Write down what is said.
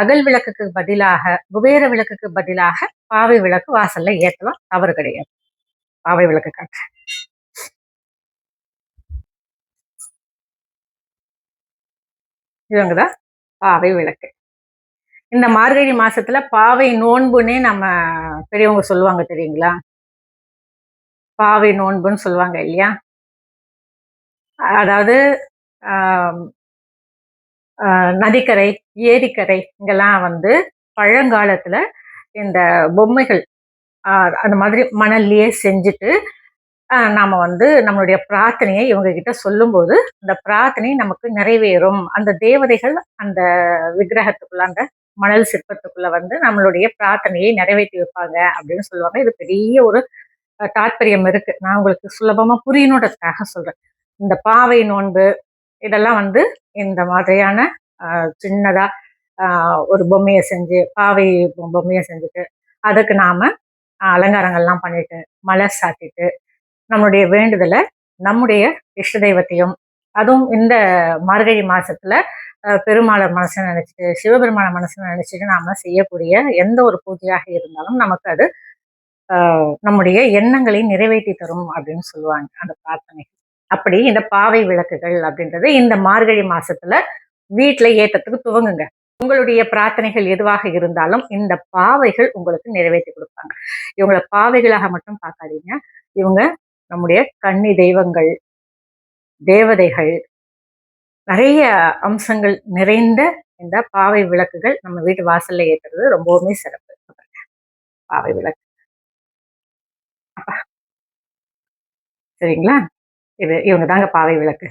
அகல் விளக்குக்கு பதிலாக குபேர விளக்குக்கு பதிலாக பாவை விளக்கு வாசல்ல ஏத்தலாம். தவறு கிடையாது. பாவை விளக்கு காட்டுறேன் இவங்கதான் பாவை விளக்கு. இந்த மார்கழி மாசத்துல பாவை நோன்புன்னே நம்ம பெரியவங்க சொல்லுவாங்க தெரியுங்களா? பாவை நோன்புன்னு சொல்லுவாங்க இல்லையா? அதாவது நதிக்கரை ஏரிக்கரை இங்கெல்லாம் வந்து பழங்காலத்துல இந்த பொம்மைகள் அந்த மாதிரி மணல்லையே செஞ்சுட்டு நாம் வந்து நம்மளுடைய பிரார்த்தனையை இவங்க கிட்ட சொல்லும்போது அந்த பிரார்த்தனை நமக்கு நிறைவேறும். அந்த தேவதைகள் அந்த விக்கிரகத்துக்குள்ள அந்த மணல் சிற்பத்துக்குள்ள வந்து நம்மளுடைய பிரார்த்தனையை நிறைவேற்றி வைப்பாங்க அப்படின்னு சொல்லுவாங்க. இது பெரிய ஒரு தாற்பயம் இருக்கு. நான் உங்களுக்கு சுலபமா புரியணுன்றதுக்காக சொல்றேன். இந்த பாவை நோன்பு இதெல்லாம் வந்து இந்த மாதிரியான சின்னதாக ஒரு பொம்மையை செஞ்சு பாவை பொம்மையை செஞ்சுட்டு அதுக்கு நாம அலங்காரங்கள்லாம் பண்ணிட்டு மலர் சாத்திட்டு நம்மளுடைய வேண்டுதலை நம்முடைய இஷ்ட தெய்வத்தையும் அதுவும் இந்த மார்கழி மாசத்துல பெருமாளர் மனசை நினைச்சிட்டு சிவபெருமான மனசை நினைச்சிட்டு நாம செய்யக்கூடிய எந்த ஒரு பூஜையாக இருந்தாலும் நமக்கு அது நம்முடைய எண்ணங்களை நிறைவேற்றி தரும் அப்படின்னு சொல்லுவாங்க அந்த பிரார்த்தனை அப்படி இந்த பாவை விளக்குகள் அப்படின்றது இந்த மார்கழி மாசத்துல வீட்டில் ஏற்றத்துக்கு துவங்குங்க. உங்களுடைய பிரார்த்தனைகள் எதுவாக இருந்தாலும் இந்த பாவைகள் உங்களுக்கு நிறைவேற்றி கொடுப்பாங்க. இவங்களை பாவைகளாக மட்டும் பார்க்காதீங்க. இவங்க நம்முடைய கன்னி தெய்வங்கள் தேவதைகள் நிறைய அம்சங்கள் நிறைந்த இந்த பாவை விளக்குகள் நம்ம வீட்டு வாசல்ல ஏற்றுறது ரொம்பவுமே சிறப்பு. பாவை விளக்கு. சரிங்களா? இது இவங்க தாங்க பாவை விளக்கு.